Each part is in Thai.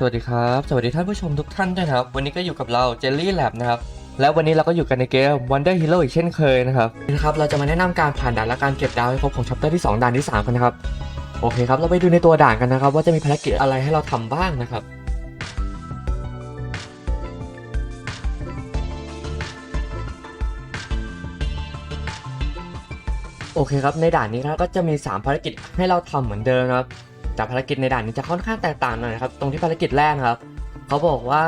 สวัสดีครับ สวัสดีท่านผู้ชมทุกท่านด้วยนะครับ วันนี้ก็อยู่กับเรา Jelly Lab นะครับแล้ววันนี้เราก็อยู่กันในเกม Wonder Hero อีกเช่นเคยนะครับนะครับ เราจะมาแนะนำการผ่านด่านและการเก็บดาวให้ครบของชัปเตอร์ที่ 2 ด่านที่ 3 กันนะครับ โอเคครับ เราไปดูในตัวด่านกันนะครับ ว่าจะมีภารกิจอะไรให้เราทำบ้างนะครับโอเคครับในด่านนี้ครับก็จะมี 3 ภารกิจให้เราทำเหมือนเดิมครับ แต่ภารกิจในด่านนี้จะค่อนข้างแตกต่างหน่อยครับ ตรงที่ภารกิจแรกครับ เขาบอกว่า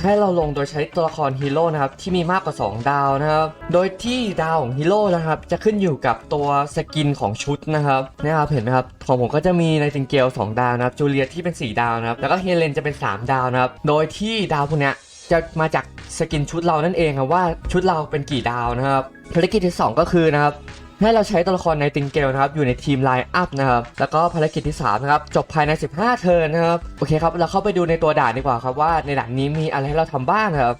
ให้เราลงโดยใช้ตัวละครฮีโร่นะครับที่มีมากกว่า 2 ดาวนะครับ โดยที่ดาวของฮีโร่นะครับจะขึ้นอยู่กับตัวสกินของชุดนะครับนะครับเห็นไหมครับของผมก็จะมีในติงเกล2ดาวนะครับจูเลียที่เป็น 4 ดาวนะครับแล้วก็เฮเลนจะเป็น 3 ดาวนะครับโดยที่ดาวพวกเนี้ยจะมาจากสกินชุดเรานั่นเองครับว่าชุดเราเป็นกี่ดาวนะครับภารกิจที่ 2 ก็คือนะครับ ให้เราใช้ตัวละครในติงเกลนะครับอยู่ในทีมไลน์อัพนะครับแล้วก็ภารกิจที่3นะครับจบภายใน 15 เทิร์นนะครับโอเคครับเราเข้าไปดูในตัวด่านดีกว่าครับว่าในด่านนี้มีอะไรให้เราทำบ้างครับ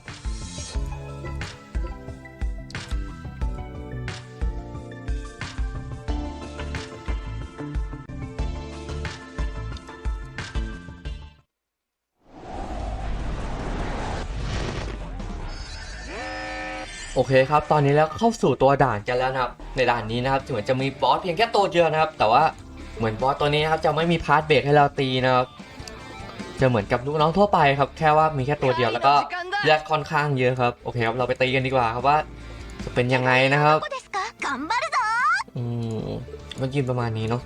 โอเคครับ ตอนนี้แล้วเข้าสู่ตัวด่านกันแล้วนะครับ ในด่านนี้นะครับเหมือนจะมีบอสเพียงแค่ตัวเดียวนะครับ แต่ว่าเหมือนบอสตัวนี้นะครับจะไม่มีพาร์ทเบรกให้เราตีนะครับ จะเหมือนกับลูกน้องทั่วไปครับ แค่ว่ามีแค่ตัวเดียวแล้วก็ยากค่อนข้างเยอะครับ โอเคครับ เราไปตีกันดีกว่าครับว่า จะเป็นยังไงนะครับ อืมันยืนประมาณนี้เนาะ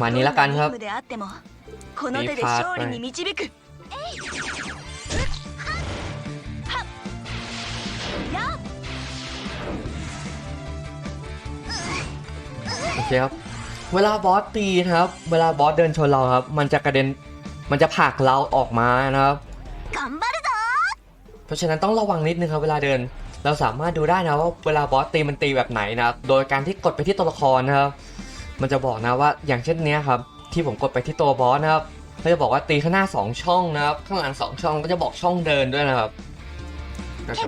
มานี้ละกันครับตีพาร์ทไป เคครับ เวลาบอสตีนะครับ เวลาบอสเดินชนเราครับ มันจะกระเด็น มันจะผลักเราออกมานะครับ เพราะฉะนั้นต้องระวังนิดนึงครับเวลาเดิน เราสามารถดูได้นะว่าเวลาบอสตีมันตีแบบไหนนะครับ โดยการที่กดไปที่ตัวละครนะครับ มันจะบอกนะว่าอย่างเช่นเนี้ยครับ ที่ผมกดไปที่ตัวบอสนะครับเขาจะบอกว่าตีข้างหน้า 2 ช่องนะครับ ข้างหลัง 2 ช่องก็จะบอกช่องเดินด้วยนะครับจ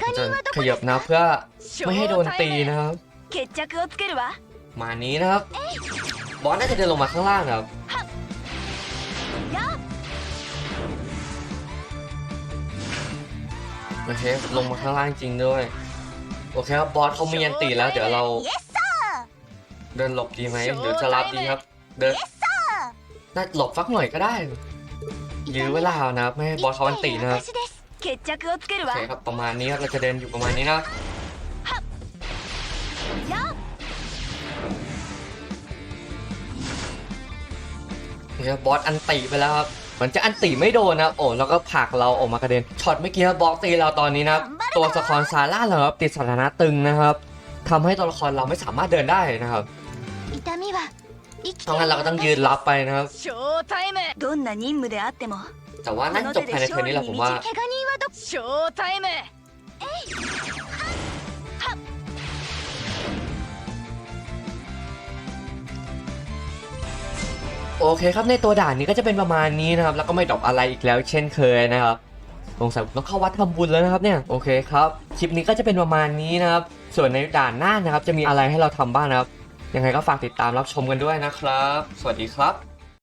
ขยับนะเพื่อไม่ให้โดนตีนะครับ มานี้นะครับ บอสน่าจะเดินลงมาข้างล่างครับโอเคลงมาข้างล่างจริงด้วย โอเคครับบอสเขามีอันตีแล้ว เดี๋ยวเรา เดินหลบดีไหมเดี๋ยวจะรับดีครับ เดินน่าหลบฟักหน่อยก็ได้ยื้อเวลานะครับไม่บอสเขาอันตีนะครับโอเคครับประมาณนี้ครับเราจะเดินอยู่ประมาณนี้นะ ครัยบอสอันตีไปแล้วครับเหมือนจะอันตีไม่โดนนะโอ้แล้วก็ผักเราออกมากระเด็นช็อตเมื่อกี้ครับอสตีเราตอนนี้นะตัวสครซาร่าเราครัติดสถานะตึงนะครับทำให้ตัวละครเราไม่สามารถเดินได้นะครับเพราะงั้นเราก็ต้องยืนรับไปนะครับแต่ว่านั่นจบภายในเทอร์นี้แหละผมว่า โอเคครับในตัวด่านนี้ก็จะเป็นประมาณนี้นะครับ แล้วก็ไม่ดรอปอะไรอีกแล้วเช่นเคยนะครับสงสัยต้องเข้าวัดทำบุญแล้วนะครับเนี่ยโอเคครับคลิปนี้ก็จะเป็นประมาณนี้นะครับ ส่วนในด่านหน้านะครับ จะมีอะไรให้เราทำบ้างนะครับ ยังไงก็ฝากติดตามรับชมกันด้วยนะครับ สวัสดีครับ